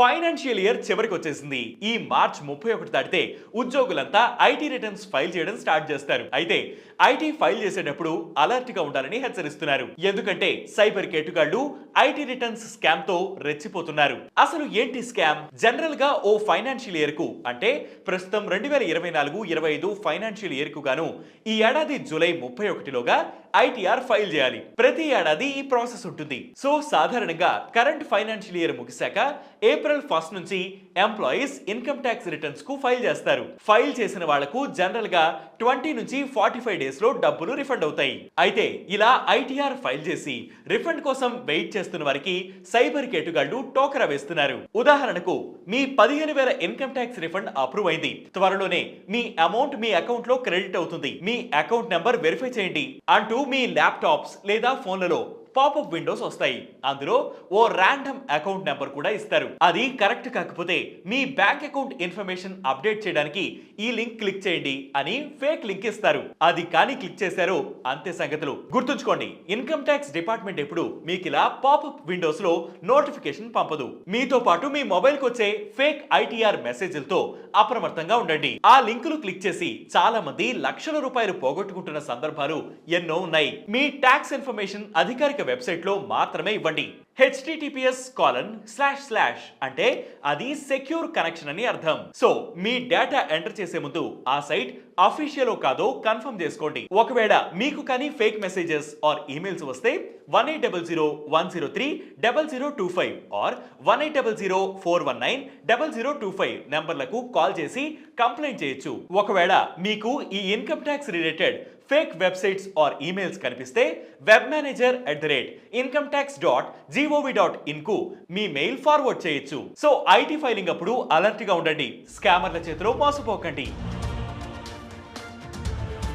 Financial year చివరికి వచ్చేసింది. ఈ మార్చ్ ముప్పై ఒకటి దాటితే ఉద్యోగులంతా ఐటీ రిటర్న్స్ ఫైల్ చేయడం స్టార్ట్ చేస్తారు. అయితే ఐటీ ఫైల్ చేసేటప్పుడు అలర్ట్గా ఉండాలని హెచ్చరిస్తున్నారు. ఎందుకంటే సైబర్ కేటుగాళ్ళు ఐటీ రిటర్న్స్ స్కామ్తో రెచ్చిపోతున్నారు. అసలు ఏంటి స్కామ్? జనరల్గా ఓ ఫైనాన్షియల్ ఇయర్కు అంటే ప్రస్తుతం రెండు వేల ఇరవై నాలుగు ఇరవై ఐదు ఫైనాన్షియల్ ఇయర్కు గాను ఈ ఏడాది జూలై ముప్పై ఒకటిలోగా ఐటీఆర్ ఫైల్ చేయాలి. ప్రతి ఏడాది ఈ ప్రాసెస్ ఉంటుంది. సో సాధారణంగా కరెంట్ ఫైనాన్షియల్ ఇయర్ ముగిశాక ఏప్రిల్ ఫస్ట్ నుంచి ఎంప్లాయీస్ ఇన్కమ్ ట్యాక్స్ రిటర్న్స్కు ఫైల్ చేస్తారు. ఫైల్ చేసిన వాళ్ళకు జనరల్గా ట్వంటీ నుంచి ఫార్టీ ఫైవ్ డేస్లో డబ్బులు రిఫండ్ అవుతాయి. అయితే ఇలా ఐటీఆర్ ఫైల్ చేసి రిఫండ్ కోసం వెయిట్ చేస్తున్న వారికి సైబర్ కేటుగాళ్ళు టోకరా వేస్తున్నారు. ఉదాహరణకు మీ పదిహేను వేల ఇన్కమ్ ట్యాక్స్ రిఫండ్ అప్రూవ్ అయింది. త్వరలోనే మీ అమౌంట్ మీ అకౌంట్లో క్రెడిట్ అవుతుంది. మీ అకౌంట్ నెంబర్ వెరిఫై చేయండి. అంటూ మీ ల్యాప్టాప్స్ లేదా ఫోన్లలో పాపప్ విండోస్ వస్తాయి. అందులో ఓ ర్యాండమ్ అకౌంట్ నెంబర్ కూడా ఇస్తారు. అది కరెక్ట్ కాకపోతే మీ బ్యాంక్ అకౌంట్ ఇన్ఫర్మేషన్ అప్డేట్ చేయడానికి ఈ లింక్ క్లిక్ చేయండి అని ఫేక్ లింక్ ఇస్తారు. అది కానీ క్లిక్ చేశారో అంతే సంగతులు. గుర్తుంచుకోండి ఇన్కమ్ ట్యాక్స్ డిపార్ట్మెంట్ ఎప్పుడు మీకు ఇలా పాపప్ విండోస్లో నోటిఫికేషన్ పంపదు. మీతో పాటు మీ మొబైల్కు వచ్చే ఫేక్ ఐటీఆర్ మెసేజ్లతో అప్రమత్తంగా ఉండండి. ఆ లింకులు క్లిక్ చేసి చాలా మంది లక్షల రూపాయలు పోగొట్టుకుంటున్న సందర్భాలు ఎన్నో ఉన్నాయి. మీ ట్యాక్స్ ఇన్ఫర్మేషన్ అధికారిక వెబ్సైట్లో మాత్రమే ఇవ్వండి. హెచ్టిటిపిఎస్ కాలన్ స్లాష్ స్లాష్ అంటే అది సెక్యూర్ కనెక్షన్ అని అర్థం. సో మీ డేటా ఎంటర్ చేసే ముందు ఆ సైట్ అఫీషియలో కాదో కన్ఫర్మ్ చేసుకోండి. ఒకవేళ మీకు కానీ ఫేక్ మెసేజెస్ ఆర్ ఈమెయిల్స్ వస్తే one eight double zero one zero three double zero two five or one eight double zero four one nine double zero two five నెంబర్లకు కాల్ చేసి కంప్లైంట్ చేయొచ్చు. ఒకవేళ మీకు ఈ income tax related fake websites or emails కనిపిస్తే web manager at the rate income tax dot gov dot ఇన్కు మీ mail forward చేయొచ్చు. So IT filing అప్పుడు అలర్ట్గా ఉండండి. స్కామర్ల చేతిలో మోసపోకండి.